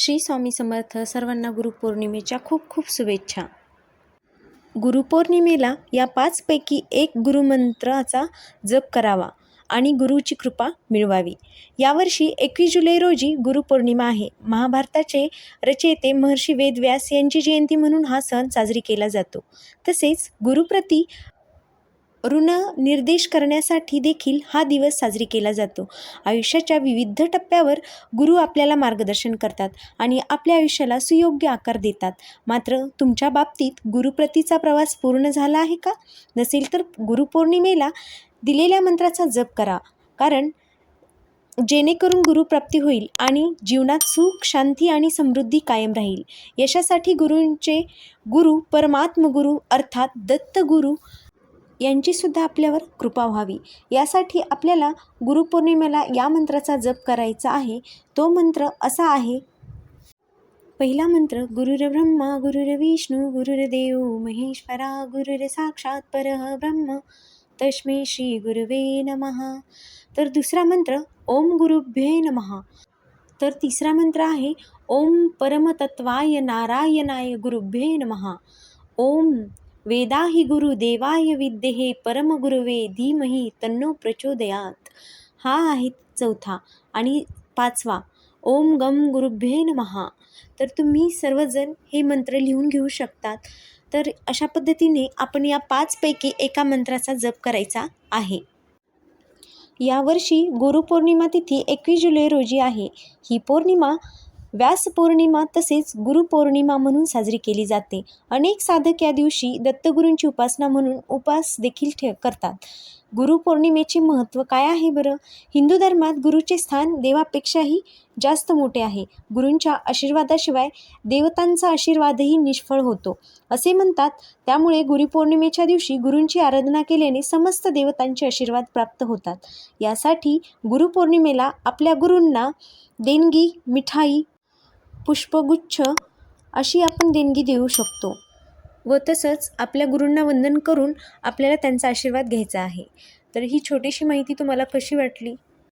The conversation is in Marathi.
श्री स्वामी समर्थ सर्वांना गुरुपौर्णिमेच्या खूप खूप शुभेच्छा. गुरुपौर्णिमेला या पाचपैकी एक गुरुमंत्राचा जप करावा आणि गुरुची कृपा मिळवावी. यावर्षी एकवीस जुलै रोजी गुरुपौर्णिमा आहे. महाभारताचे रचयिते महर्षी वेदव्यास यांची जयंती म्हणून हा सण साजरी केला जातो. तसेच गुरुप्रती ऋण निर्देश करण्यासाठी देखील हा दिवस साजरी केला जातो. आयुष्याच्या विविध टप्प्यावर गुरु आपल्याला मार्गदर्शन करतात आणि आपल्या आयुष्याला सुयोग्य आकार देतात. मात्र तुमच्या बाबतीत गुरुप्रतीचा प्रवास पूर्ण झाला आहे का? नसेल तर गुरुपौर्णिमेला दिलेल्या मंत्राचा जप करा. कारण जेणेकरून गुरुप्राप्ती होईल आणि जीवनात सुख शांती आणि समृद्धी कायम राहील. यशासाठी गुरूंचे गुरु परमात्म गुरु अर्थात दत्तगुरू यांचीसुद्धा आपल्यावर कृपा व्हावी. यासाठी आपल्याला गुरुपौर्णिमेला या मंत्राचा जप करायचा आहे. तो मंत्र असा आहे. पहिला मंत्र गुरुर्ब्रह्मा गुरुर्विष्णू गुरुर्देव महेश्वरा गुरुर साक्षात परब्रह्म तस्मे श्री गुरुवे नमः. तर दुसरा मंत्र ओम गुरुभ्ये नमः. तर तिसरा मंत्र आहे ओम परमतत्वाय नारायणाय गुरुभ्ये नमः. ओम वेदा हि गुरु गुरुदेवाय विद्येहे परमगुरुवे धीमहि तन्नो प्रचोदयात. हा आहे चौथा आणि पाचवा. ओम गम गुरुभ्ये नमहा तर तुम्ही सर्वजण हे मंत्र लिहून घेऊ शकतात. तर अशा पद्धतीने आपण या पाचपैकी एका मंत्राचा जप करायचा आहे. यावर्षी गुरुपौर्णिमा तिथी एकवीस जुलै रोजी आहे. ही पौर्णिमा व्यास पौर्णिमा तसेच गुरुपौर्णिमा म्हणून साजरी केली जाते. अनेक साधक या दिवशी दत्तगुरूंची उपासना म्हणून उपास देखील ठे करतात. गुरुपौर्णिमेचे महत्त्व काय आहे बरं? हिंदू धर्मात गुरुचे स्थान देवापेक्षाही जास्त मोठे आहे. गुरूंच्या आशीर्वादाशिवाय देवतांचा आशीर्वादही निष्फळ होतो. असे म्हणतात त्यामुळे गुरुपौर्णिमेच्या दिवशी गुरूंची आराधना केल्याने समस्त देवतांचे आशीर्वाद प्राप्त होतात. यासाठी गुरुपौर्णिमेला आपल्या गुरूंना देणगी मिठाई पुष्पगुच्छ अशी आपण देणगी देऊ शकतो. व तसंच आपल्या गुरूंना वंदन करून आपल्याला त्यांचा आशीर्वाद घ्यायचा आहे. तर ही छोटीशी माहिती तुम्हाला कशी वाटली?